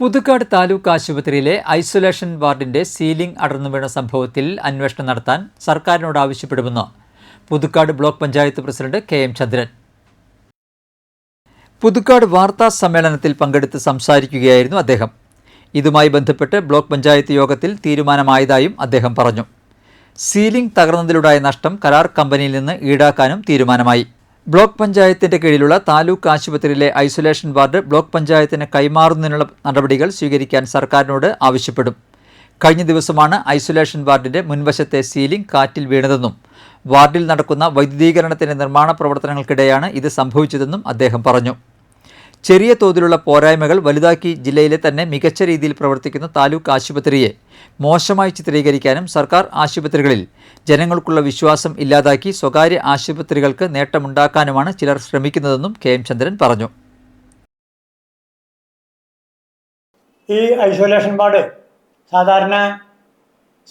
പുതുക്കാട് താലൂക്ക് ആശുപത്രിയിലെ isolation വാർഡിന്റെ ceiling അടർന്നു വീണ സംഭവത്തിൽ അന്വേഷണം നടത്താൻ സർക്കാരിനോട് ആവശ്യപ്പെടുമെന്ന് Puthukkad block panchayat president K M Chandran. Puthukkad വാർത്താ സമ്മേളനത്തിൽ പങ്കെടുത്ത് സംസാരിക്കുകയായിരുന്നു അദ്ദേഹം. ഇതുമായി ബന്ധപ്പെട്ട് ബ്ലോക്ക് പഞ്ചായത്ത് യോഗത്തിൽ തീരുമാനമായതായും അദ്ദേഹം പറഞ്ഞു. സീലിംഗ് തകർന്നതിലുണ്ടായ നഷ്ടം കരാർ കമ്പനിയിൽ നിന്ന് ഈടാക്കാനും തീരുമാനമായി. ബ്ലോക്ക് പഞ്ചായത്തിന്റെ കീഴിലുള്ള താലൂക്ക് ആശുപത്രിയിലെ ഐസൊലേഷൻ വാർഡ് ബ്ലോക്ക് പഞ്ചായത്തിന് കൈമാറുന്നതിനുള്ള നടപടികൾ സ്വീകരിക്കാൻ സർക്കാരിനോട് ആവശ്യപ്പെടും. കഴിഞ്ഞ ദിവസമാണ് ഐസൊലേഷൻ വാർഡിന്റെ മുൻവശത്തെ സീലിംഗ് കാറ്റിൽ വീണതെന്നും വാർഡിൽ നടക്കുന്ന വൈദ്യുതീകരണത്തിന്റെ നിർമ്മാണ പ്രവർത്തനങ്ങൾക്കിടെയാണ് ഇത് സംഭവിച്ചതെന്നും അദ്ദേഹം പറഞ്ഞു. ചെറിയ തോതിലുള്ള പോരായ്മകൾ വലുതാക്കി ജില്ലയിലെ തന്നെ മികച്ച രീതിയിൽ പ്രവർത്തിക്കുന്ന താലൂക്ക് ആശുപത്രിയെ മോശമായി ചിത്രീകരിക്കാനും സർക്കാർ ആശുപത്രികളിൽ ജനങ്ങൾക്കുള്ള വിശ്വാസം ഇല്ലാതാക്കി സ്വകാര്യ ആശുപത്രികൾക്ക് നേട്ടമുണ്ടാക്കാനുമാണ് ചിലർ ശ്രമിക്കുന്നതെന്നും കെ എം ചന്ദ്രൻ പറഞ്ഞു. ഈ ഐസൊലേഷൻ വാർഡ് സാധാരണ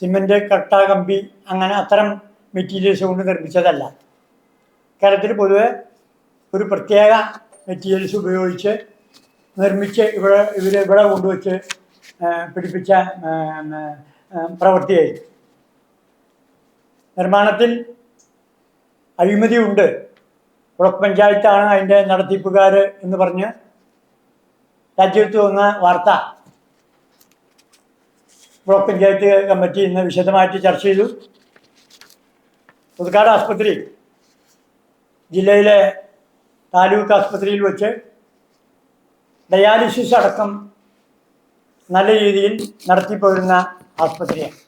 സിമെന്റ് കട്ട കമ്പി അങ്ങനെ അത്തരം മെറ്റീരിയൽസ് കൊണ്ട് നിർമ്മിച്ചതല്ല. കേരളത്തിൽ പൊതുവെ ഒരു പ്രത്യേക മെറ്റീരിയൽസ് ഉപയോഗിച്ച് നിർമ്മിച്ച് ഇവിടെ ഇവർ ഇവിടെ കൊണ്ടുവച്ച് പിടിപ്പിച്ച പ്രവൃത്തിയായി നിർമ്മാണത്തിൽ അഴിമതിയുണ്ട്. ബ്ലോക്ക് പഞ്ചായത്താണ് അതിന്റെ നടത്തിപ്പുകാർ എന്ന് പറഞ്ഞ് രാജ്യത്ത് വന്ന വാർത്ത. ബ്ലോക്ക് പഞ്ചായത്ത് കമ്മിറ്റി ഇന്ന് വിശദമായിട്ട് ചർച്ച ചെയ്തു. പുതുക്കാട് ആസ്പത്രി ജില്ലയിലെ താലൂക്ക് ആസ്പത്രിയിൽ വെച്ച് ഡയാലിസിസ് അടക്കം നല്ല രീതിയിൽ നടത്തിപ്പോരുന്ന ആസ്പത്രിയാണ്